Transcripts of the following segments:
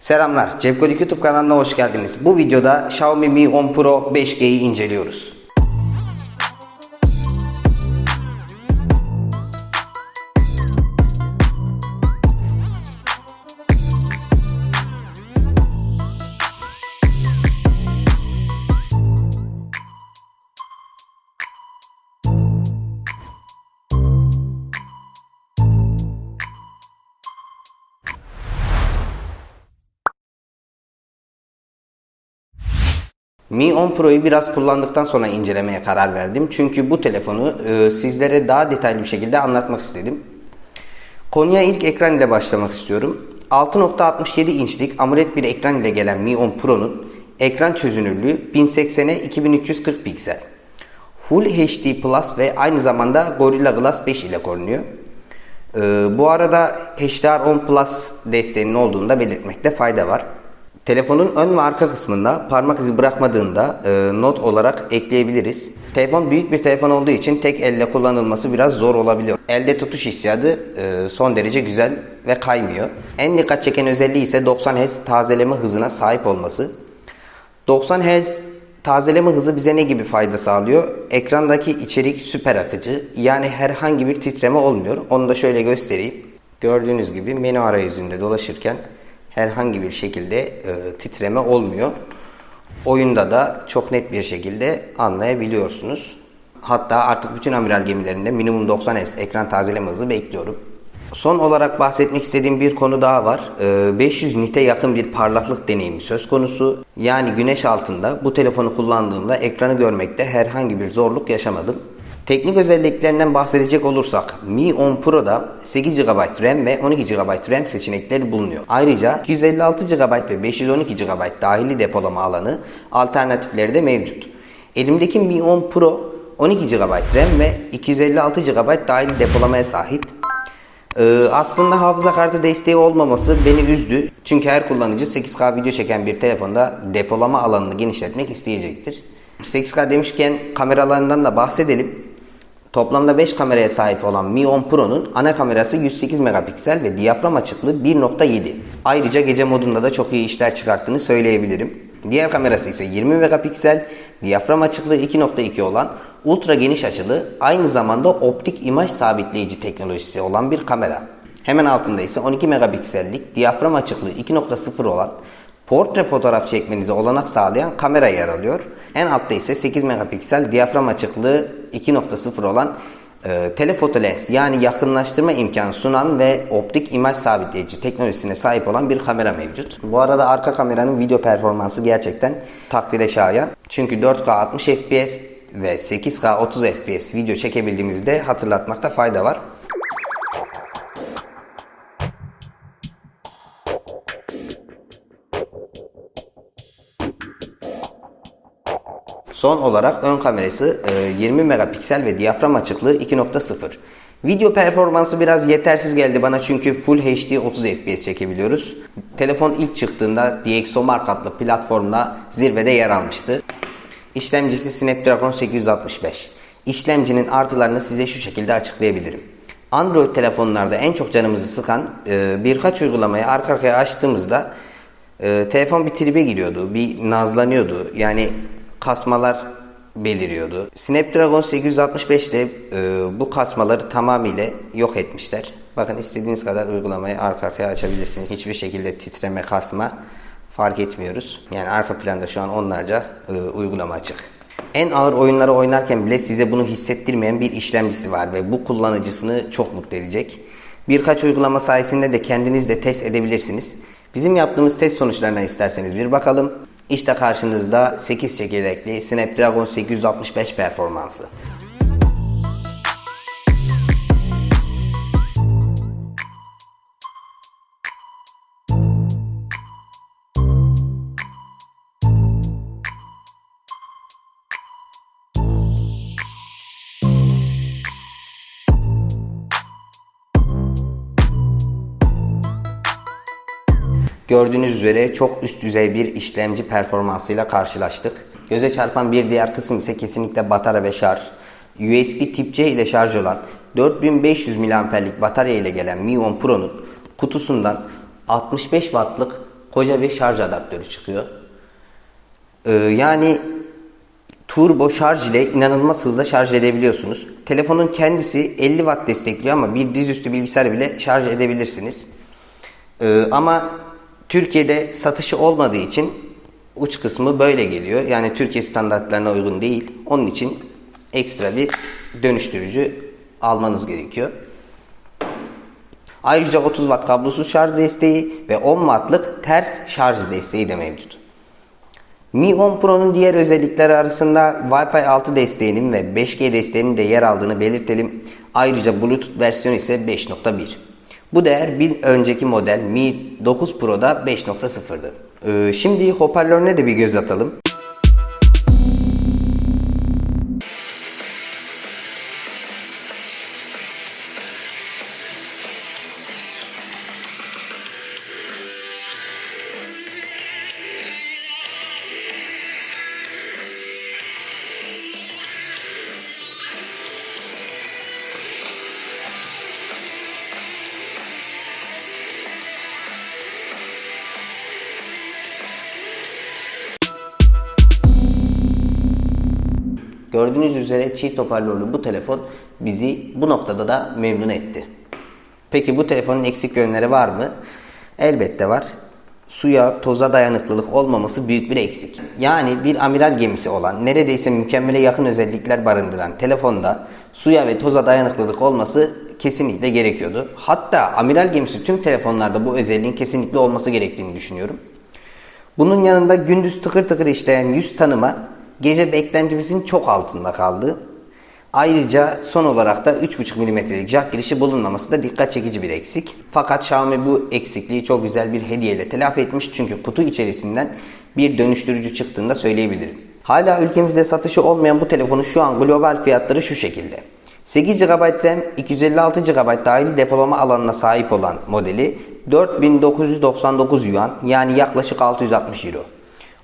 Selamlar, Cepkolik YouTube kanalına hoş geldiniz. Bu videoda Xiaomi Mi 10 Pro 5G'yi inceliyoruz. Mi 10 Pro'yu biraz kullandıktan sonra incelemeye karar verdim. Çünkü bu telefonu e, sizlere daha detaylı bir şekilde anlatmak istedim. Konuya ilk ekran ile başlamak istiyorum. 6.67 inçlik AMOLED bir ekran ile gelen Mi 10 Pro'nun ekran çözünürlüğü 1080'e 2340 piksel. Full HD Plus ve aynı zamanda Gorilla Glass 5 ile korunuyor. Ee, bu arada HDR10 Plus desteğinin olduğunu da belirtmekte fayda var. Telefonun ön ve arka kısmında parmak izi bırakmadığında e, not olarak ekleyebiliriz. Telefon büyük bir telefon olduğu için tek elle kullanılması biraz zor olabiliyor. Elde tutuş hissiyatı e, son derece güzel ve kaymıyor. En dikkat çeken özelliği ise 90 Hz tazeleme hızına sahip olması. 90 Hz tazeleme hızı bize ne gibi fayda sağlıyor? Ekrandaki içerik süper akıcı. Yani herhangi bir titreme olmuyor. Onu da şöyle göstereyim. Gördüğünüz gibi menü arayüzünde dolaşırken herhangi bir şekilde e, titreme olmuyor. Oyunda da çok net bir şekilde anlayabiliyorsunuz. Hatta artık bütün amiral gemilerinde minimum 90 Hz ekran tazeleme hızı bekliyorum. Son olarak bahsetmek istediğim bir konu daha var. Ee, 500 nite yakın bir parlaklık deneyimi söz konusu. Yani güneş altında bu telefonu kullandığımda ekranı görmekte herhangi bir zorluk yaşamadım. Teknik özelliklerinden bahsedecek olursak Mi 10 Pro'da 8 GB RAM ve 12 GB RAM seçenekleri bulunuyor. Ayrıca 256 GB ve 512 GB dahili depolama alanı alternatifleri de mevcut. Elimdeki Mi 10 Pro 12 GB RAM ve 256 GB dahili depolamaya sahip. Ee, aslında hafıza kartı desteği olmaması beni üzdü. Çünkü her kullanıcı 8K video çeken bir telefonda depolama alanını genişletmek isteyecektir. 8K demişken kameralarından da bahsedelim. Toplamda 5 kameraya sahip olan Mi 10 Pro'nun ana kamerası 108 megapiksel ve diyafram açıklığı 1.7. Ayrıca gece modunda da çok iyi işler çıkarttığını söyleyebilirim. Diğer kamerası ise 20 megapiksel, diyafram açıklığı 2.2 olan ultra geniş açılı, aynı zamanda optik imaj sabitleyici teknolojisi olan bir kamera. Hemen altında ise 12 megapiksellik, diyafram açıklığı 2.0 olan portre fotoğraf çekmenize olanak sağlayan kamera yer alıyor. En altta ise 8 megapiksel diyafram açıklığı 2.0 olan e, telefoto lens yani yakınlaştırma imkanı sunan ve optik imaj sabitleyici teknolojisine sahip olan bir kamera mevcut. Bu arada arka kameranın video performansı gerçekten takdire şayan. Çünkü 4K 60 FPS ve 8K 30 FPS video çekebildiğimizi de hatırlatmakta fayda var. Son olarak ön kamerası e, 20 megapiksel ve diyafram açıklığı 2.0. Video performansı biraz yetersiz geldi bana çünkü Full HD 30 FPS çekebiliyoruz. Telefon ilk çıktığında DxOMark adlı platformda zirvede yer almıştı. İşlemcisi Snapdragon 865. İşlemcinin artılarını size şu şekilde açıklayabilirim. Android telefonlarda en çok canımızı sıkan e, birkaç uygulamayı arka arkaya açtığımızda e, telefon bir tribe giriyordu, bir nazlanıyordu. Yani kasmalar beliriyordu. Snapdragon 865 ile e, bu kasmaları tamamıyla yok etmişler. Bakın istediğiniz kadar uygulamayı arka arkaya açabilirsiniz. Hiçbir şekilde titreme, kasma fark etmiyoruz. Yani arka planda şu an onlarca e, uygulama açık. En ağır oyunları oynarken bile size bunu hissettirmeyen bir işlemcisi var ve bu kullanıcısını çok mutlu edecek. Birkaç uygulama sayesinde de kendiniz de test edebilirsiniz. Bizim yaptığımız test sonuçlarına isterseniz bir bakalım. İşte karşınızda 8 çekirdekli Snapdragon 865 performansı. Gördüğünüz üzere çok üst düzey bir işlemci performansıyla karşılaştık. Göze çarpan bir diğer kısım ise kesinlikle batarya ve şarj. USB tip C ile şarj olan 4500 mAh'lik batarya ile gelen Mi 10 Pro'nun kutusundan 65 wattlık Koca bir şarj adaptörü çıkıyor. Ee, yani turbo şarj ile inanılmaz hızla şarj edebiliyorsunuz. Telefonun kendisi 50 watt destekliyor ama bir dizüstü bilgisayar bile şarj edebilirsiniz. Ee, ama Türkiye'de satışı olmadığı için uç kısmı böyle geliyor. Yani Türkiye standartlarına uygun değil. Onun için ekstra bir dönüştürücü almanız gerekiyor. Ayrıca 30 watt kablosuz şarj desteği ve 10 wattlık ters şarj desteği de mevcut. Mi 10 Pro'nun diğer özellikleri arasında Wi-Fi 6 desteğinin ve 5G desteğinin de yer aldığını belirtelim. Ayrıca Bluetooth versiyonu ise 5.1. Bu değer bir önceki model Mi 9 Pro'da 5.0'dı. Ee, şimdi hoparlörüne de bir göz atalım. Gördüğünüz üzere çift hoparlörlü bu telefon bizi bu noktada da memnun etti. Peki bu telefonun eksik yönleri var mı? Elbette var. Suya, toza dayanıklılık olmaması büyük bir eksik. Yani bir amiral gemisi olan, neredeyse mükemmele yakın özellikler barındıran telefonda suya ve toza dayanıklılık olması kesinlikle gerekiyordu. Hatta amiral gemisi tüm telefonlarda bu özelliğin kesinlikle olması gerektiğini düşünüyorum. Bunun yanında gündüz tıkır tıkır işleyen yüz tanıma gece beklentimizin çok altında kaldı. Ayrıca son olarak da 3.5 mm'lik jack girişi bulunmaması da dikkat çekici bir eksik. Fakat Xiaomi bu eksikliği çok güzel bir hediyeyle telafi etmiş çünkü kutu içerisinden bir dönüştürücü çıktığını da söyleyebilirim. Hala ülkemizde satışı olmayan bu telefonun şu an global fiyatları şu şekilde. 8 GB RAM, 256 GB dahil depolama alanına sahip olan modeli 4999 yuan yani yaklaşık 660 euro.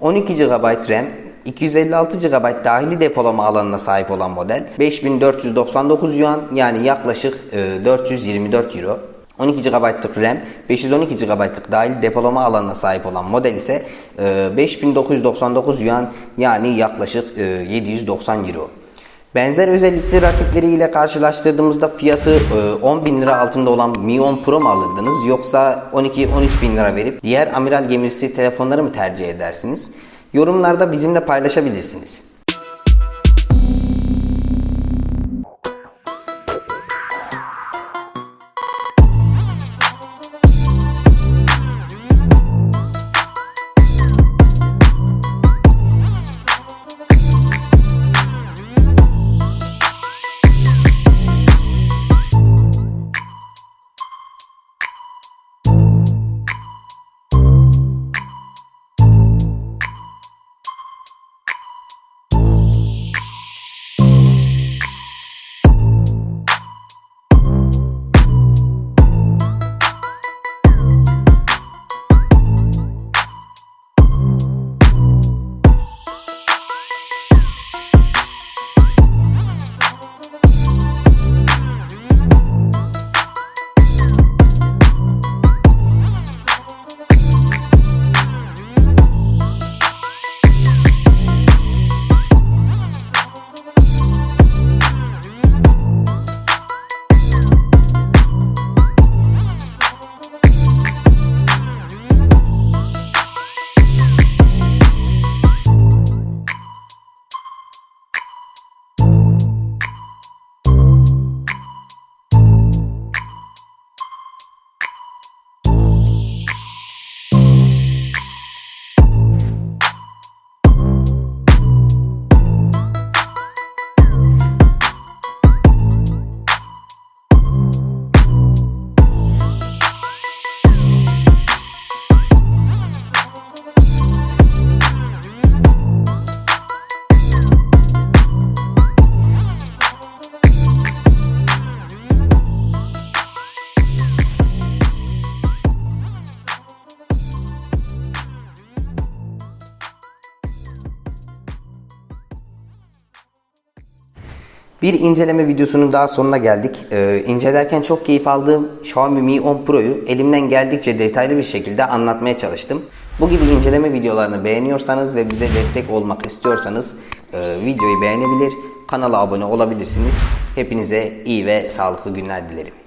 12 GB RAM, 256 GB dahili depolama alanına sahip olan model 5499 yuan yani yaklaşık e, 424 euro. 12 GB'lık RAM, 512 GB'lık dahil depolama alanına sahip olan model ise e, 5999 yuan yani yaklaşık e, 790 euro. Benzer özellikli rakipleriyle karşılaştırdığımızda fiyatı e, 10 bin lira altında olan Mi 10 Pro mu alırdınız yoksa 12-13 bin lira verip diğer amiral gemisi telefonları mı tercih edersiniz? Yorumlarda bizimle paylaşabilirsiniz. Bir inceleme videosunun daha sonuna geldik. Ee, incelerken çok keyif aldığım Xiaomi Mi 10 Pro'yu elimden geldikçe detaylı bir şekilde anlatmaya çalıştım. Bu gibi inceleme videolarını beğeniyorsanız ve bize destek olmak istiyorsanız e, videoyu beğenebilir, kanala abone olabilirsiniz. Hepinize iyi ve sağlıklı günler dilerim.